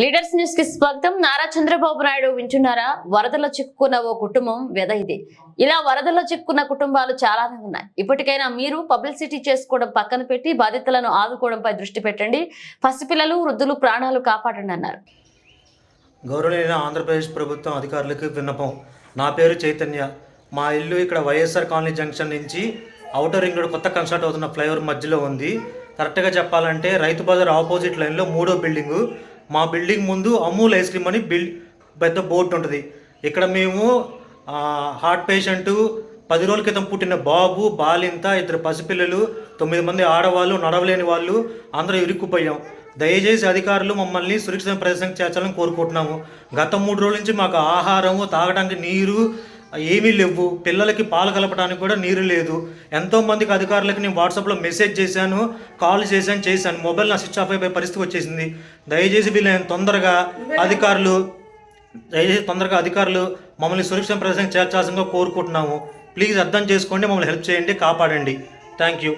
Leaders న్యూస్కి స్వాగతం. నారా చంద్రబాబు నాయుడు వింటున్నారా? వరదలో చిక్కుకున్న ఓ కుటుంబం వ్యధ ఇది. ఇలా వరదలో చిక్కుకున్న కుటుంబాలు చాలానే ఉన్నాయి. ఇప్పటికైనా మీరు పబ్లిసిటీ చేసుకోవడం పక్కన పెట్టి బాధితులను ఆదుకోవడంపై దృష్టి పెట్టండి. పసిపిల్లలు వృద్ధులు ప్రాణాలు కాపాడండి అన్నారు. గౌరవనీయ ఆంధ్రప్రదేశ్ ప్రభుత్వం అధికారులకు విన్నపం. నా పేరు చైతన్య. మా ఇల్లు ఇక్కడ వైఎస్ఆర్ కాలనీ జంక్షన్ నుంచి అవుటర్ రింగ్ రోడ్ కొత్త కన్స్ట్రక్ట్ అవుతున్న ఫ్లైఓవర్ మధ్యలో ఉంది. కరెక్ట్గా చెప్పాలంటే రైతు బజార్ ఆపోజిట్ లైన్లో మూడో బిల్డింగు. మా బిల్డింగ్ ముందు అమూల్ ఐస్ క్రీమ్ అని బిల్ పెద్ద బోర్డు ఉంటుంది. ఇక్కడ మేము హార్ట్ పేషెంటు పది రోజుల క్రితం పుట్టిన బాబు బాలింత ఇద్దరు పసిపిల్లలు తొమ్మిది మంది ఆడవాళ్ళు నడవలేని వాళ్ళు అందరూ ఇరుక్కుపోయాం. దయచేసి అధికారులు మమ్మల్ని సురక్షిత ప్రదేశం చేర్చాలని కోరుకుంటున్నాము. గత మూడు రోజుల నుంచి మాకు ఆహారము తాగడానికి నీరు ఏమీ లేవు. పిల్లలకి పాలు కలపడానికి కూడా నీరు లేదు. ఎంతో మందికి అధికారులకి నేను వాట్సాప్లో మెసేజ్ చేశాను కాల్ చేశాను చేశాను. మొబైల్ నా స్విచ్ ఆఫ్ అయిపోయే పరిస్థితి వచ్చేసింది. దయచేసి వీళ్ళని తొందరగా అధికారులు దయచేసి తొందరగా అధికారులు మమ్మల్ని సురక్షిత ప్రదేశం చేర్చాల్సిందిగా కోరుకుంటున్నాము. ప్లీజ్ అర్థం చేసుకోండి మమ్మల్ని హెల్ప్ చేయండి కాపాడండి. Thank you